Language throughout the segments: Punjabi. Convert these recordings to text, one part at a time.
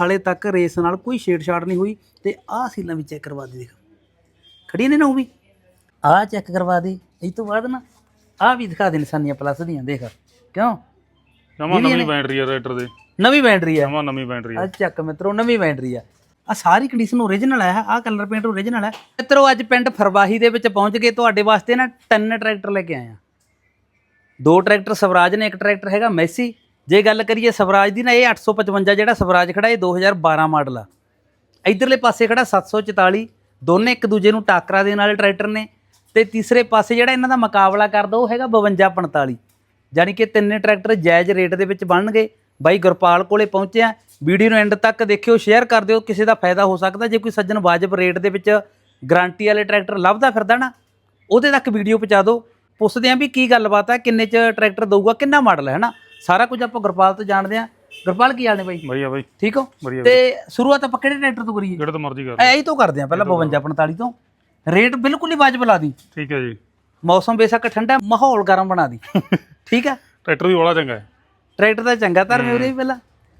ਹਾਲੇ ਤੱਕ ਰੇਸ ਨਾਲ ਕੋਈ ਛੇੜਛਾੜ ਨਹੀਂ ਹੋਈ ਤੇ ਆਹ ਸੀਲਾਂ ਵੀ ਚੈੱਕ ਕਰਵਾ ਦੇ ਦੇਖ। ਖੜੀ ਨੇ ਨਾ ਉਹ ਵੀ? ਆਹ ਚੈੱਕ ਕਰਵਾ ਦੇ ਇਹ ਤੋਂ ਬਾਅਦ ਨਾ ਆਹ ਵੀ ਦਿਖਾ ਦੇ ਨਿਸ਼ਾਨੀਆਂ ਪਲੱਸ ਦੀਆਂ ਦੇਖ। ਕਿਉਂ? ਜਮਾ ਨਵੀਂ ਬੈਟਰੀ ਆ ਰਾਈਟਰ ਦੇ। ਨਵੀਂ ਬੈਟਰੀ ਆ। ਜਮਾ ਨਵੀਂ ਬੈਟਰੀ ਆ। ਚੱਕ ਮਿੱਤਰੋ ਨਵੀਂ ਬੈਟਰੀ ਆ। ਆ ਸਾਰੀ ਕੰਡੀਸ਼ਨ ਓਰੀਜਨਲ ਆ ਆ ਕਲਰ ਪੇਂਟ ਓਰੀਜਨਲ ਹੈ ਮਿੱਤਰੋ ਅੱਜ ਪਿੰਡ ਫਰਵਾਹੀ ਦੇ ਵਿੱਚ ਪਹੁੰਚ ਗਏ ਤੁਹਾਡੇ ਵਾਸਤੇ ਨਾ ਤਿੰਨ ਟਰੈਕਟਰ ਲੈ ਕੇ ਆਏ ਆ। ਦੋ ਟਰੈਕਟਰ ਸਵਰਾਜ ਨੇ ਇੱਕ ਟਰੈਕਟਰ ਹੈਗਾ ਮੈਸੀ ਜੇ ਗੱਲ ਕਰੀਏ ਸਵਰਾਜ ਦੀ ਨਾ, ਇਹ 855 ਜਿਹੜਾ ਸਵਰਾਜ ਖੜਾ, ਇਹ 2012 ਮਾਡਲ ਆ। ਇਧਰਲੇ ਪਾਸੇ ਖੜਾ 744 ਦੋਨੇ ਇੱਕ ਦੂਜੇ ਨੂੰ ਟਾਕਰਾ ਦੇਣ ਵਾਲੇ ਟਰੈਕਟਰ ਨੇ। ਤੇ ਤੀਸਰੇ ਪਾਸੇ ਜਿਹੜਾ ਇਹਨਾਂ ਦਾ ਮੁਕਾਬਲਾ ਕਰਦਾ, ਉਹ ਹੈਗਾ 5245 ਯਾਨੀ ਕਿ ਤਿੰਨੇ ਟਰੈਕਟਰ ਜਾਇਜ਼ ਰੇਟ ਦੇ ਵਿੱਚ ਬਣਨਗੇ। ਬਾਈ ਗੁਰਪਾਲ ਕੋਲੇ ਪਹੁੰਚਿਆ। ਵੀਡੀਓ ਨੂੰ ਐਂਡ ਤੱਕ ਦੇਖਿਓ, ਸ਼ੇਅਰ ਕਰ ਦਿਓ, ਕਿਸੇ ਦਾ ਫਾਇਦਾ ਹੋ ਸਕਦਾ। ਜੇ ਕੋਈ ਸੱਜਣ ਵਾਜਬ ਰੇਟ ਦੇ ਵਿੱਚ ਗਾਰੰਟੀ ਵਾਲੇ ਟਰੈਕਟਰ ਲੱਭਦਾ ਫਿਰਦਾ ਨਾ, ਉਹਦੇ ਤੱਕ ਵੀਡੀਓ ਪਹੁੰਚਾ ਦਿਓ। ਪੁੱਛਦੇ ਆਂ ਵੀ ਕੀ ਗੱਲਬਾਤ ਹੈ ਕਿੰਨੇ ਚ ਟਰੈਕਟਰ ਦਊਗਾ, ਕਿੰਨਾ ਮਾਡਲ ਹੈ ਨਾ ਸਾਰਾ ਕੁਝ ਆਪਾਂ ਗੁਰਪਾਲ ਤੋਂ ਜਾਣਦੇ ਆਂ ਗੁਰਪਾਲ ਕੀ ਹਾਲ ਨੇ ਬਾਈ? ਵਧੀਆ ਬਾਈ। ਠੀਕ ਹੋ? ਵਧੀਆ ਤੇ ਸ਼ੁਰੂਆਤ ਆਪਾਂ ਕਿਹੜੇ ਟਰੈਕਟਰ ਤੋਂ ਕਰੀਏ? ਜਿਹੜੇ ਤੋਂ ਮਰਜ਼ੀ ਕਰ ਐ ਹੀ ਤੋਂ ਕਰਦੇ ਆਂ ਪਹਿਲਾਂ 52 45 ਤੋਂ। ਰੇਟ ਬਿਲਕੁਲ ਹੀ ਵਾਜਬ ਲਾ ਦੀ। ਠੀਕ ਹੈ ਜੀ। ਮੌਸਮ ਬੇਸ਼ੱਕ ਠੰਡਾ ਮਾਹੌਲ ਗਰਮ ਬਣਾ ਦੀ। ਠੀਕ ਹੈ? ਟਰੈਕਟਰ ਵੀ ਬੜਾ ਚੰਗਾ ਹੈ। ਟਰੈਕਟਰ ਦਾ ਚੰਗਾ ਧਰਮੇ ਉਰੇ ਵੀ ਪਹਿਲਾਂ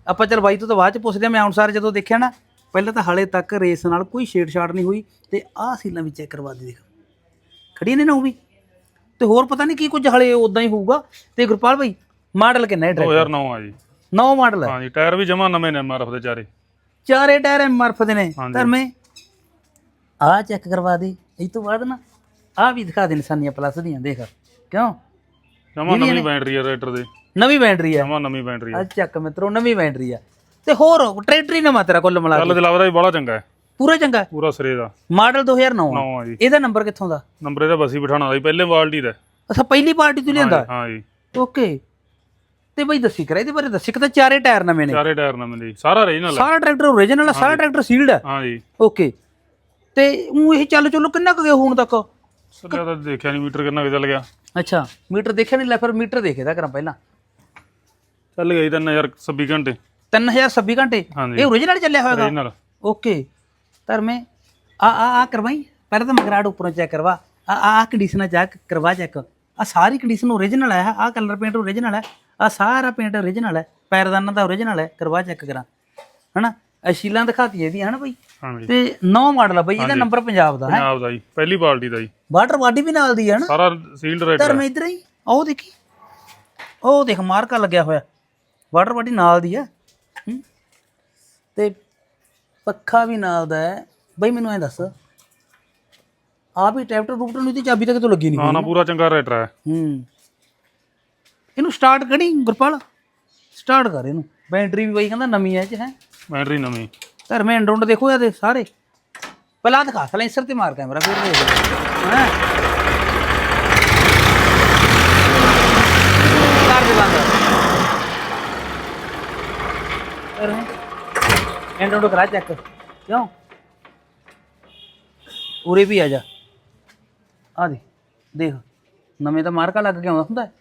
ਆਪਾਂ ਚਲ ਬਾਈ ਤੋਂ ਤਾਂ ਬਾਅਦ ਚ ਪੁੱਛਦੇ ਆਂ ਮੈਂ ਅਨੁਸਾਰ ਜਦੋਂ ਦੇਖਿਆ ਨਾ ਪਹਿਲਾਂ ਤਾਂ ਹਾਲੇ ਤੱਕ ਰੇਸ ਨਾਲ ਕੋਈ ਛੇੜਛਾੜ ਨਹੀਂ ਹੋਈ ਤੇ ਆਹ ਸੀਲਾਂ ਵੀ ਚੈੱਕ ਕਰਵਾ ਦੇ ਦੇਖ। ਖੜੀ ਨੇ ਨਾ ਉਹ ਵੀ। ਤੇ ਹੋਰ ਪਤਾ ਨਹੀਂ ਕੀ ਕੁਝ ਹਲੇ ਉਦਾਂ ਹੀ ਹੋਊਗਾ। ਤੇ ਗੁਰਪਾਲ ਭਾਈ ਮਾਡਲ ਕਿੰਨਾ ਹੈ ਟਰੈਕਟਰ? 2009 ਆ ਜੀ। ਨੌ ਮਾਡਲ? ਹੈ ਹਾਂਜੀ ਟਾਇਰ ਵੀ ਜਮਾ ਨਵੇਂ ਨੇ ਐਮਆਰਐਫ ਦੇ ਚਾਰੇ। ਚਾਰੇ ਟਾਇਰ ਐਮਆਰਐਫ ਦੇ ਨੇ ਹਾਂਜੀ। ਧਰਮੇ। ਆਹ ਚੈੱਕ ਕਰਵਾ ਦੇ ਇਹ ਤੋਂ ਬਾਅਦ ਨਾ ਆਹ ਵੀ ਦਿਖਾ ਦੇ ਨਿਸ਼ਾਨੀਆਂ ਪਲੱਸ ਦੀਆਂ ਦੇਖ। ਕਿਉਂ? ਜਮਾ ਨਵੀਂ ਬੈਟਰੀ ਆ ਰਾਈਟਰ ਦੇ। ਨਵੀਂ ਬੈਟਰੀ ਆ। ਜਮਾ ਨਵੀਂ ਬੈਟਰੀ ਆ। ਆ ਚੱਕ ਮਿੱਤਰੋ ਨਵੀਂ ਬੈਟਰੀ ਆ। ਤੇ ਹੋਰ ਟਰੈਕਟਰ ਹੀ ਨਵਾਂ ਤੇਰਾ ਕੁੱਲ ਮਿਲਾ ਚੱਲ ਕੇ ਜਲਾਵਦਾ ਵੀ ਬੜਾ ਚੰਗਾ ਹੈ। ਪੂਰਾ ਚੰਗਾ? ਪੂਰਾ ਸਿਰੇ ਦਾ। ਮਾਡਲ 2009 ਆ 9 ਆ ਜੀ। ਇਹਦਾ ਨੰਬਰ ਕਿੱਥੋਂ ਦਾ? ਨੰਬਰ ਇਹਦਾ ਬਸੀ ਬਿਠਾਣਾ ਦਾ ਜੀ ਪਹਿਲੇ ਬਾਲਟੀ ਦਾ। ਅੱਛਾ ਪਹਿਲੀ ਪਾਰਟੀ ਤੋਂ ਲਿਆਂਦਾ? ਹਾਂ ਜੀ ਓਕੇ ਤੇ ਬਈ ਦੱਸੀ ਕਰਾ ਇਹਦੇ ਬਾਰੇ ਦੱਸੀ ਕਿ ਤਾਂ ਚਾਰੇ ਟਾਇਰ ਨਵੇਂ ਨੇ। ਚਾਰੇ ਟਾਇਰ ਨਵੇਂ ਨੇ ਸਾਰਾ ਰੀਜਨਲ ਸਾਰਾ ਟਰੈਕਟਰ ਓਰੀਜਨਲ ਆ ਸਾਰਾ ਟਰੈਕਟਰ ਸੀਲਡ ਆ। ਹਾਂ ਜੀ। ਓਕੇ। ਤੇ ਉਹ ਇਹ ਚੱਲ ਚਲੋ ਕਿੰਨਾ ਕੁ ਗਿਆ ਹੁਣ ਤੱਕ? ਸੱਜਾ ਤਾਂ ਦੇਖਿਆ ਨਹੀਂ ਮੀਟਰ ਕਿੰਨਾ ਕੁ ਚੱਲ ਗਿਆ। ਅੱਛਾ ਮੀਟਰ ਦੇਖਿਆ ਨਹੀਂ ਲੈ ਫਿਰ ਮੀਟਰ ਦੇਖੇਦਾ ਕਰਾਂ ਪਹਿਲਾਂ। ਚੱਲ ਗਈ ਤਾਂ 26 ਘੰਟੇ। 3026 ਘੰਟੇ? ਹਾਂਜੀ। ਇਹ ਓਰੀਜਨਲ ਚੱਲਿਆ ਹੋਏਗਾ? Regional okay. ਧਰਮੇ ਆ ਆ ਆ ਕਰਵਾਈ। ਪਹਿਲਾਂ ਤਾਂ ਮਗਰਾੜ ਉੱਪਰੋਂ ਚੈੱਕ ਕਰਵਾ। ਆ ਆ ਆ ਕੰਡੀਸ਼ਨਾਂ ਚੈੱਕ ਕਰਵਾ ਚੈੱਕ ਆ ਸਾਰੀ ਕੰਡੀਸ਼ਨ ਓਰੀਜਨਲ ਹੈ ਆ ਕਲਰ ਪੇਂਟ ਓਰੀਜਨਲ ਹੈ ਆ ਸਾਰਾ ਪੇਂਟ ਓਰੀਜਨਲ ਹੈ ਪੈਰਦਾਨਾਂ ਦਾ ਓਰੀਜਨਲ ਹੈ ਕਰਵਾ ਚੈੱਕ ਕਰਾਂ। ਹਨਾ? ਇਹ ਸ਼ੀਲਾਂ ਦਿਖਾਤੀ ਇਹਦੀ ਹਨਾ ਬਈ? ਹਾਂ ਤੇ ਨੌ ਮਾਡਲ ਆ ਬਈ ਇਹਦਾ ਨੰਬਰ ਪੰਜਾਬ ਦਾ ਹੈ? ਪੰਜਾਬ ਦਾ ਜੀ ਪਹਿਲੀ ਬਾਲਟੀ ਦਾ ਜੀ। ਵਾਟਰ ਬਾਡੀ ਵੀ ਨਾਲ ਦੀ ਹੈ ਨਾ ਸਾਰਾ ਸੀਲਡ ਰਾਈਟਰ ਧਰਮੇ ਇਧਰ ਹੀ ਉਹ ਦੇਖੀ। ਉਹ ਦੇਖ ਮਾਰਕਾ ਲੱਗਿਆ ਹੋਇਆ। ਵਾਟਰ ਬਾਡੀ ਨਾਲ ਦੀ ਹੈ। ਹੂੰ। ਤੇ ਪੱਖਾ ਵੀ ਨਾਲ ਦਾ ਹੈ। ਬਈ ਮੈਨੂੰ ਐ ਦੱਸ। ਆ ਵੀ ਟਰੈਕਟਰ ਰੂਟਰ ਨੂੰ ਦੀ ਚਾਬੀ ਤਾਂ ਕਿਤੋਂ ਲੱਗੀ ਨਹੀਂ ਨਾ ਨਾ ਪੂਰਾ ਚੰਗਾ ਰਾਈਟਰ ਹੈ। ਹੂੰ। ਇਹਨੂੰ ਸਟਾਰਟ ਕਰੀ ਗੁਰਪਾਲ? ਸਟਾਰਟ ਕਰ ਇਹਨੂੰ। ਬੈਟਰੀ ਵੀ ਬਈ ਕਹਿੰਦਾ ਨਵੀਂ ਐ ਚ ਹੈ? ਬੈਟਰੀ ਨਵੀਂ। ਧਰਮੇ ਐਂਡਰੋਂਡ ਦੇਖੋ ਇਹਦੇ ਸਾਰੇ। ਪਹਿਲਾਂ ਦਿਖਾ ਸਲੈਂਸਰ ਤੇ ਮਾਰ ਕੈਮਰਾ ਫਿਰ ਦੇਖ ਹੈ? ਕਰ ਦੇ ਬੰਦ। ਐਂਡਰੋਂਡ ਕਰਾ ਚੈੱਕ ਕਿਉਂ? ਉਰੇ ਵੀ ਆ ਜਾ। ਆ ਦੇ ਦੇਖ। ਨਵੇਂ ਤਾਂ ਮਾਰਕਾ ਲੱਗ ਕੇ ਆਉਂਦਾ ਹੁੰਦਾ ਹੈ।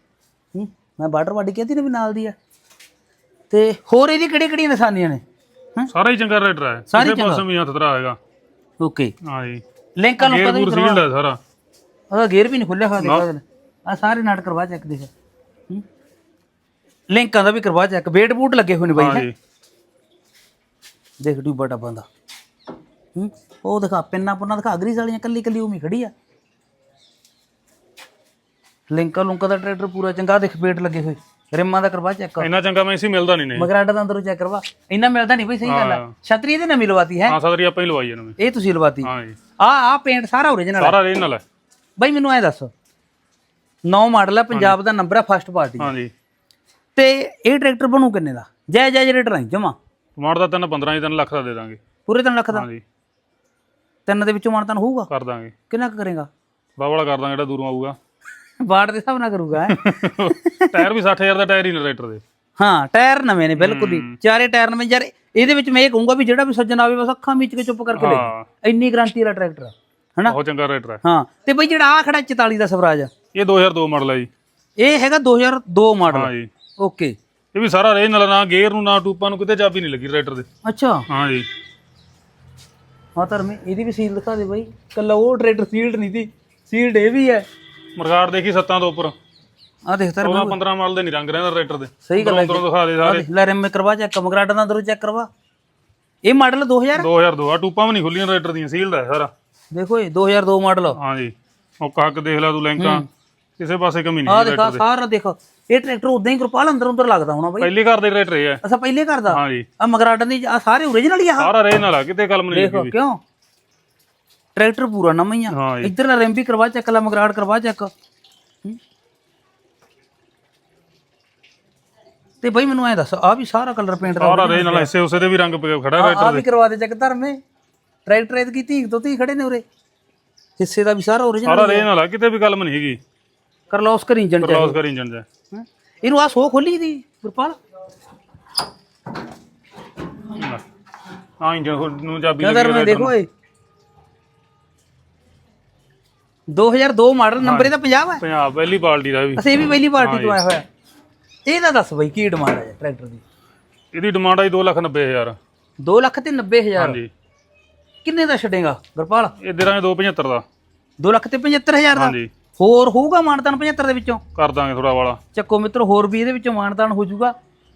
ਮੈਂ ਬਾਰਡਰ ਵਾਡੀ ਕਹਿੰਦੀ ਨੇ ਵੀ ਨਾਲ ਦੀ ਆ। ਤੇ ਹੋਰ ਇਹਦੀ ਕਿਹੜੀ ਕਿਹੜੀਆਂ ਨਿਸ਼ਾਨੀਆਂ ਨੇ? ਸਾਰਾ ਹੀ ਚੰਗਾ ਰਾਈਟਰ ਹੈ। ਸਾਰੀ ਪਾਸੇ ਵੀ ਹੱਥ ਧਰਾ ਹੈਗਾ। ਓਕੇ। ਹਾਂ ਜੀ। ਲਿੰਕਾਂ ਨੂੰ ਪਤਾ ਪੂਰ ਸੀਲਡ ਹੈ ਸਾਰਾ। ਉਹਦਾ ਗੇਅਰ ਵੀ ਨਹੀਂ ਖੁੱਲਿਆ ਹੋਇਆ ਦੇਖਾ ਆ ਸਾਰੇ ਨਾਟ ਕਰਵਾ ਚੈੱਕ ਦੇਖ ਹੂੰ। ਲਿੰਕਾਂ ਦਾ ਵੀ ਕਰਵਾ ਚੈੱਕ। ਵੇਟ ਬੂਟ ਲੱਗੇ ਹੋਏ ਨੇ ਬਾਈ ਹਾਂ। ਜੀ ਦੇਖ ਡੂਬਾ ਟੱਬਾਂ ਦਾ। ਹੂੰ। ਉਹ ਦਿਖਾ ਪਿੰਨਾ ਪੁੰਨਾ ਦਿਖਾ। ਗਰੀਸ ਵਾਲੀਆਂ ਕੱਲੀ ਕੱਲੀ ਉਮੀ ਖੜੀ ਆ। ਲਿੰਕਾਂ ਲੁੰਕਾਂ ਦਾ ਟਰੈਕਟਰ ਪੂਰਾ ਚੰਗਾ ਦੇਖ ਵੇਟ ਲੱਗੇ ਹੋਏ। ਰਿਮਾਂ ਦਾ ਕਰਵਾ ਚੈੱਕ ਇੰਨਾ ਚੰਗਾ ਮੈਂ ਇਸੇ ਮਿਲਦਾ ਨਹੀਂ ਨੇ। ਮਗਰਾਡਾ ਦਾ ਅੰਦਰੋਂ ਚੈੱਕ ਕਰਵਾ। ਇੰਨਾ ਮਿਲਦਾ ਨਹੀਂ ਬਈ ਸਹੀ ਗੱਲ ਆ। ਛਤਰੀ ਇਹਦੇ ਨਵੀਂ ਲਵਾਤੀ ਹੈ। ਹਾਂ ਸਦਰੀ ਆਪਾਂ ਹੀ ਲਵਾਈ ਨਵੇਂ ਇਹ ਤੁਸੀਂ ਲਵਾਤੀ। ਹਾਂ ਜੀ। ਆ ਆ ਪੇਂਟ ਸਾਰਾ ਓਰੀਜਨਲ ਹੈ ਸਾਰਾ ਰੀਜਨਲ ਹੈ ਬਈ ਮੈਨੂੰ ਐ ਦੱਸ। ਨੌ ਮਾਡਲ ਹੈ ਪੰਜਾਬ ਦਾ ਨੰਬਰ ਹੈ ਫਸਟ ਪਾਰਟੀ ਹਾਂ ਜੀ। ਤੇ ਇਹ ਟਰੈਕਟਰ ਬਣੂ ਕਿੰਨੇ ਦਾ? ਜੈ ਜੈ ਰੇਟ ਨਹੀਂ ਜਮਾ। ਟਮਾਟਰ ਦਾ ਤਿੰਨ 15 ਹੀ ਤਿੰਨ ਲੱਖ ਦਾ ਦੇ ਦਾਂਗੇ। ਪੂਰੇ 3 ਲੱਖ ਦਾ? ਹਾਂ ਜੀ। ਤਿੰਨ ਦੇ ਵਿੱਚੋਂ ਮਾਨਤਾਨ ਹੋਊਗਾ? ਕਰ ਦਾਂਗੇ। ਕਿੰਨਾ ਕੁ ਕਰੇਗਾ? ਬਾਬਲਾ ਕਰ ਦਾਂਗੇ ਜਿਹੜਾ ਦੂਰੋਂ ਆਊਗਾ। ਵਾਟ ਦੇ ਹਿਸਾਬ ਨਾਲ ਕਰੂਗਾ ਹੈਂ? ਟਾਇਰ ਵੀ 60000 ਦਾ ਟਾਇਰ ਹੀ ਨੇ ਦੇ। ਹਾਂ ਟਾਇਰ ਨਵੇਂ ਨੇ ਬਿਲਕੁਲ ਹੀ। ਚਾਰੇ ਟਾਇਰ ਨਵੇਂ ਯਾਰ ਇਹਦੇ ਵਿੱਚ ਮੈਂ ਇਹ ਕਹੂੰਗਾ ਵੀ ਜਿਹੜਾ ਵੀ ਸੱਜਣ ਆਵੇ ਬਸ ਅੱਖਾਂ ਮੀਚ ਕੇ ਚੁੱਪ ਕਰਕੇ ਲੈ ਹਾਂ। ਇੰਨੀ ਗਾਰੰਟੀ ਵਾਲਾ ਟਰੈਕਟਰ ਆ, ਹਨਾ? ਬਹੁਤ ਚੰਗਾ ਰਾਈਟਰ ਹੈ ਹਾਂ ਤੇ ਬਈ ਜਿਹੜਾ ਆ ਖੜਾ 44 ਦਾ ਸਵਰਾਜ ਆ। ਇਹ 2002 ਮਾਡਲ ਹੈ ਜੀ। ਇਹ ਹੈਗਾ 2002 ਹਾਂ ਮਾਡਲ। ਜੀ। ਓਕੇ ਇਹ ਵੀ ਸਾਰਾ ਰੀਜਨਲ ਨਾ ਗੇਅਰ ਨੂੰ ਨਾ ਟੂਪਾਂ ਨੂੰ ਕਿਤੇ ਚਾਬੀ ਨਹੀਂ ਲੱਗੀ ਰਾਈਟਰ ਦੇ। ਅੱਛਾ। ਹਾਂ ਜੀ। ਹਾਂ ਧਰਮੇ ਇਹਦੀ ਵੀ ਸੀਲ ਦਿਖਾ ਦੇ ਬਾਈ। ਕੱਲਾ ਉਹ ਟਰੈਕਟਰ ਸੀਲਡ ਨਹੀਂ ਸੀ। ਸੀਲਡ ਇਹ ਵੀ ਹੈ। ਮਰਗਾੜ ਦੇਖੀ ਸੱਤਾਂ ਤੋਂ ਉੱਪਰ। ਆ ਦੇਖ ਧਰਮੇ 16 15 ਮਾਡਲ ਦੇ ਨਹੀਂ ਰੰਗ ਰਹਿੰਦਾ ਰਾਈਟਰ ਦੇ। ਸਹੀ ਗੱਲ ਹੈ ਅੰਦਰੋਂ ਦਿਖਾ ਦੇ ਸਾਰੇ। ਲੈ ਰਿਮ ਕਰਵਾ ਚੈੱਕ ਮਗਰਾਡਾ ਦਾ ਅੰਦਰੋਂ ਚੈੱਕ ਕਰਵਾ। ਇਹ ਮਾਡਲ 2000 2002 ਆ ਟੂਪਾਂ ਵੀ ਨਹੀਂ ਖੁੱਲੀਆਂ ਟਰੈਕਟਰ ਦੀਆਂ ਸੀਲਡ ਹੈ ਸਾਰਾ। ਦੇਖੋ ਇਹ 2002 ਮਾਡਲ। ਹਾਂਜੀ। ਉਹ ਕੱਕ ਦੇਖ ਲੈ ਤੂੰ ਲੈਂਕਾਂ। ਕਿਸੇ ਪਾਸੇ ਕਮੀ ਨਹੀਂ ਆ ਦੇਖਾ ਟਰੈਕਟਰ ਦੇ। ਸਾਰਾ ਦੇਖੋ। ਇਹ ਟਰੈਕਟਰ ਉਦਾਂ ਹੀ ਗੁਰਪਾਲ ਅੰਦਰ ਅੰਦਰ ਲੱਗਦਾ ਹੋਣਾ ਬਾਈ। ਪਹਿਲੀ ਘਰ ਦੇ ਟਰੈਕਟਰ ਇਹ ਹੈ। ਅਸਾਂ ਪਹਿਲੇ ਕਰਦਾ ਹਾਂਜੀ। ਆ ਮਗਰਾਡਨ ਦੀ ਆ ਸਾਰੇ ਓਰੀਜਨਲ ਹੀ ਆ। ਸਾਰਾ ਰੇ ਨਾਲ ਆ ਕਿਤੇ ਕਲਮ ਨਹੀਂ ਦੇਖੋ ਕਿਉਂ? ਟਰੈਕਟਰ ਪੂਰਾ ਨਵਾਂ ਹੀ ਆ। ਹਾਂ ਜੀ। ਇੱਧਰ ਰੈਂਬੀ ਕਰਵਾ ਚੱਕ ਲਾ ਮਗਰਾੜ ਕਰਵਾ ਚੱਕ। ਹੂੰ। ਤੇ ਬਈ ਮੈਨੂੰ ਐ ਦੱਸ ਆ ਵੀ ਸਾਰਾ ਕਲਰ ਪੇਂਟ ਦਾ ਸਾਰਾ ਰੇ ਨਾਲ ਐਸੇ ਉਸੇ ਦੇ ਵੀ ਰੰਗ ਪਿਆ ਖੜਾ ਆ ਵੀ ਕਰਵਾ ਦੇ ਚੱਕ ਧਰਮੇ ਟਰੈਕਟਰ ਇਹਦੀ ਧੀ ਤੋਂ ਧੀ ਖੜੇ ਨੇ ਉਰੇ। ਹਿੱਸੇ ਦਾ ਵੀ ਸਾਰਾ ਓਰੀਜਨਲ ਸਾਰਾ ਰੇ ਨਾਲ ਆ ਕਿਤੇ ਵੀ ਕਲਮ ਨਹੀਂ ਹੈਗੀ। ਕਰਲੋਸਕਰ ਇੰਜਨ ਚ ਕ੍ਰਾਸ ਕਰ ਇੰਜਨ ਦਾ ਹੈਂ। ਇਹਨੂੰ ਆ ਸੋ ਖੋਲੀ ਦੀ ਗੁਰਪਾਲ। ਹਾਂ ਇੰਜਨ ਨੂੰ ਚਾਬੀ ਨਜ਼ਰ ਲੱਗੀ ਮੈਂ ਦੇਖੋ ਏ 2002 ਮਾਡਲ ਨੰਬਰ ਇਹਦਾ 50 ਹੈ ਪੰਜਾਬ ਪਹਿਲੀ ਪਾਰਟੀ ਦਾ ਵੀ। ਅਸੀਂ ਵੀ ਪਹਿਲੀ ਪਾਰਟੀ ਤੋਂ ਆਇਆ ਹੋਇਆ ਇਹਦਾ ਦੱਸ ਬਈ ਕੀ ਡਿਮਾਂਡ ਹੈ ਟਰੈਕਟਰ ਦੀ? ਇਹਦੀ ਡਿਮਾਂਡ ਆਈ 290000 2 ਲੱਖ ਤੇ 90000 ਹਾਂਜੀ। ਕਿੰਨੇ ਦਾ ਛੱਡੇਗਾ ਗੁਰਪਾਲ? ਇਹ ਦੇ ਦਾਂਗੇ 275 ਦਾ। 2 ਲੱਖ ਤੇ 75000 ਦਾ? ਹਾਂਜੀ। ਹੋਰ ਹੋਊਗਾ ਮਾਨਤਾਨ 75 ਦੇ ਵਿੱਚੋਂ? ਕਰ ਦਾਂਗੇ ਥੋੜਾ ਵਾਲਾ। ਚੱਕੋ ਮਿੱਤਰੋ ਹੋਰ ਵੀ ਇਹਦੇ ਵਿੱਚੋਂ ਮਾਨਤਾਨ ਹੋ ਜਾਊਗਾ।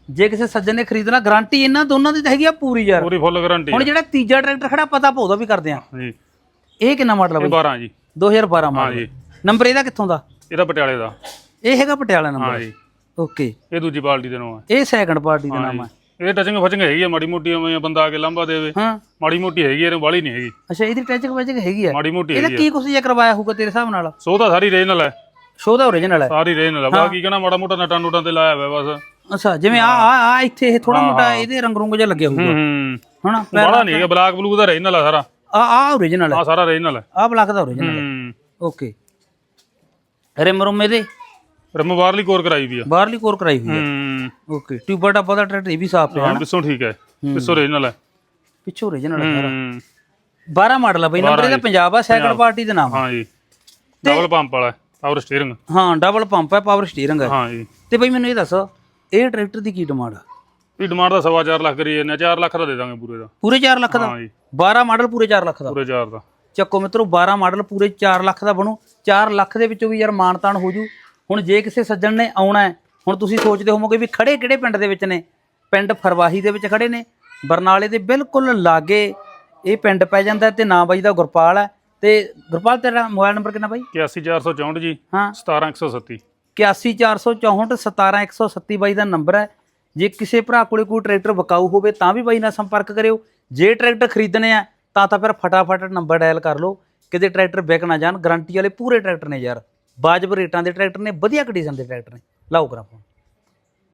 ਜੇ ਕਿਸੇ ਸੱਜਣ ਨੇ ਖਰੀਦਣਾ ਗਾਰੰਟੀ ਇਹਨਾਂ ਦੋਨਾਂ ਦੀ ਤਾਂ ਹੈਗੀ ਆ ਪੂਰੀ ਯਾਰ। ਪੂਰੀ ਫੁੱਲ ਗਾਰੰਟੀ ਹੁਣ ਜਿਹੜਾ ਤੀਜਾ ਟਰੈਕਟਰ ਖੜਾ ਪਤਾ ਪਊਦਾ ਵੀ ਕਰਦੇ ਆ। ਜੀ ਇਹ ਕਿੰਨਾ ਮਾਡਲ ਬਈ? 12 ਜੀ। 2012 ਮਾਡਲ ਹਾਂਜੀ ਨੰਬਰ ਇਹਦਾ ਕਿੱਥੋਂ ਦਾ? ਇਹਦਾ ਪਟਿਆਲੇ ਦਾ। ਇਹ ਹੈਗਾ ਪਟਿਆਲਾ ਨੰਬਰ ਹਾਂਜੀ ਓਕੇ ਇਹ ਦੂਜੀ ਪਾਰਟੀ ਦੇ ਨਾਮ ਇਹ ਸੈਕੰਡ ਪਾਰਟੀ ਦਾ ਨਾਮ ਹੈ ਇਹ ਟਚਿੰਗ ਫਚਿੰਗ ਹੈਗੀ ਆ ਮਾੜੀ ਮੋਟੀ ਐਵੇਂ ਬੰਦਾ ਆ ਕੇ ਲਾਂਭਾ ਦੇਵੇ। ਹਾਂ। ਮਾੜੀ ਮੋਟੀ ਹੈਗੀ ਇਹਨੂੰ ਬਾਲੀ ਨਹੀਂ ਹੈਗੀ। ਅੱਛਾ ਇਹਦੀ ਟੈਚਿੰਗ ਵੈਚਿੰਗ ਹੈਗੀ ਆ। ਮਾੜੀ ਮੋਟੀ ਇਹਦਾ ਹੈਗੀ ਆ। ਕੀ ਕੁਛ ਜਿਹਾ ਕਰਵਾਇਆ ਹੋਊਗਾ ਤੇਰੇ ਹਿਸਾਬ ਨਾਲ? ਸੋ ਤਾਂ ਸਾਰੀ ਰੇ ਨਾਲ ਹੈ। ਸ਼ੋ ਦਾ ਓਰੀਜਨਲ ਹੈ। ਸਾਰੀ ਰੇ ਨਾਲ ਹੈ। ਬਾਕੀ ਕਹਿੰਦਾ ਮਾੜਾ ਮੋਟਾ ਨਟਾਂ ਨੂਟਾਂ ਤੇ ਲਾਇਆ ਹੋਇਆ ਬਸ। ਅੱਛਾ ਜਿਵੇਂ ਆ ਆ ਆ ਇੱਥੇ ਇਹ ਥੋੜਾ ਮੋਟਾ ਇਹਦੇ ਰੰਗ ਰੁੰਗ ਜਿਹਾ ਲੱਗਿਆ ਹੋਊਗਾ। ਹੂੰ। ਹਨਾ? ਬਾਲਾ ਨਹੀਂ ਹੈਗਾ ਬਲੈਕ ਬਲੂ ਦਾ ਰੇ ਨਾਲ ਹੈ ਸਾਰਾ। ਆ ਆ ਹੈ। ਆ ਸਾਰਾ ਨਾਲ ਹੈ। ਆ ਬਲੱਕ ਦਾ ਓਰੀਜਨਲ ਹੈ। ਹੂੰ। ਓਕੇ ਰਿਮ ਰੁਮ ਇਹਦੇ? ਰਿਮ ਬਾਹਰਲੀ ਕੋਰ ਕਰਾਈ ਵੀ ਆ। ਬਾਹਰਲੀ ਕੋਰ ਕਰਾਈ ਹੋਈ ਹੈ। ਹੂੰ। ਓਕੇ ਟਿਊਬਰ ਟਾਪਾ ਦਾ ਟਰੈਕਟਰ ਇਹ ਵੀ ਸਾਫ਼ ਪਿਆ ਹਾਂ ਪਿੱਛੋਂ ਠੀਕ ਹੈ। ਪਿੱਛੋਂ ਨਾਲ ਹੈ। ਪਿੱਛੋਂ ਓਰੀਜਨਲ ਹੈ ਹੂੰ। 12 ਮਾਡਲ ਆ ਬਈ। ਨੰਬਰ ਇਹਦਾ ਪੰਜਾਬ ਆ ਸੈਕੰਡ ਪਾਰਟੀ ਦੇ ਨਾਮ ਆ। ਹਾਂ ਜੀ। ਡਬਲ ਪੰਪ ਵਾਲਾ ਪਾਵਰ ਸਟੀਅਰਿੰਗ ਹਾਂ ਡਬਲ ਪੰਪ ਹੈ ਪਾਵਰ ਸਟੀਅਰਿੰਗ ਹੈ। ਹਾਂ ਜੀ। ਤੇ ਬਈ ਮੈਨੂੰ ਇਹ ਦੱਸ ਇਹ ਟਰੈਕਟਰ ਦੀ ਕੀ ਡਿਮਾਂਡ ਆ? ਇਹ ਡਿਮਾਂਡ ਦਾ ਸਵਾ ਚਾਰ ਲੱਖ ਕਰੀ ਜਾਂਦੇ ਆ 4 ਲੱਖ ਦਾ ਦੇ ਦਾਂਗੇ ਪੂਰੇ ਦਾ। ਪੂਰੇ 4 ਲੱਖ ਦਾ? ਹਾਂ ਜੀ। 12 ਮਾਡਲ ਪੂਰੇ 4 ਲੱਖ ਦਾ? ਪੂਰੇ 4 ਦਾ। ਚੱਕੋ ਮਿੱਤਰੋ 12 ਮਾਡਲ ਪੂਰੇ 4 ਲੱਖ ਦਾ ਬਣੂ। 4 ਲੱਖ ਦੇ ਵਿੱਚੋਂ ਵੀ ਯਾਰ ਮਾਨਤਾਨ ਹੋ ਜੂ। ਹੁਣ ਜੇ ਕਿਸੇ ਸੱਜਣ ਨੇ ਆਉਣਾ ਹੈ ਹੁਣ ਤੁਸੀਂ ਸੋਚਦੇ ਹੋਵੋਗੇ ਵੀ ਖੜੇ ਕਿਹੜੇ ਪਿੰਡ ਦੇ ਵਿੱਚ ਨੇ? ਪਿੰਡ ਫਰਵਾਹੀ ਦੇ ਵਿੱਚ ਖੜੇ ਨੇ। ਬਰਨਾਲੇ ਦੇ ਬਿਲਕੁਲ ਲਾਗੇ ਇਹ ਪਿੰਡ ਪੈ ਜਾਂਦਾ ਤੇ ਨਾਂ ਬਾਈ ਦਾ ਗੁਰਪਾਲ ਹੈ। ਤੇ ਗੁਰਪਾਲ ਤੇਰਾ ਮੋਬਾਈਲ ਨੰਬਰ ਕਿੰਨਾ ਬਾਈ? 81464 ਜੀ ਹਾਂ। 17137 81464 17137 ਬਾਈ ਦਾ ਨੰਬਰ ਹੈ। ਜੇ ਕਿਸੇ ਭਰਾ ਕੋਲੇ ਕੋਈ ਟਰੈਕਟਰ ਵਿਕਾਊ ਹੋਵੇ ਤਾਂ ਵੀ ਬਾਈ ਨਾਲ ਸੰਪਰਕ ਕਰਿਓ। ਜੇ ਟਰੈਕਟਰ ਖਰੀਦਣੇ ਆ, ਤਾਂ ਤਾਂ ਫਿਰ ਫਟਾਫਟ ਨੰਬਰ ਡਾਇਲ ਕਰ ਲਓ। ਕਿਤੇ ਟਰੈਕਟਰ ਵਿਕ ਨਾ ਜਾਣ, ਗਾਰੰਟੀ ਵਾਲੇ ਪੂਰੇ ਟਰੈਕਟਰ ਨੇ ਯਾਰ। ਵਾਜਬ ਰੇਟਾਂ ਦੇ ਟਰੈਕਟਰ ਨੇ, ਵਧੀਆ ਕੰਡੀਸ਼ਨ ਦੇ ਟਰੈਕਟਰ ਨੇ। ਲਾਓ ਕਰਾ ਫੋਨ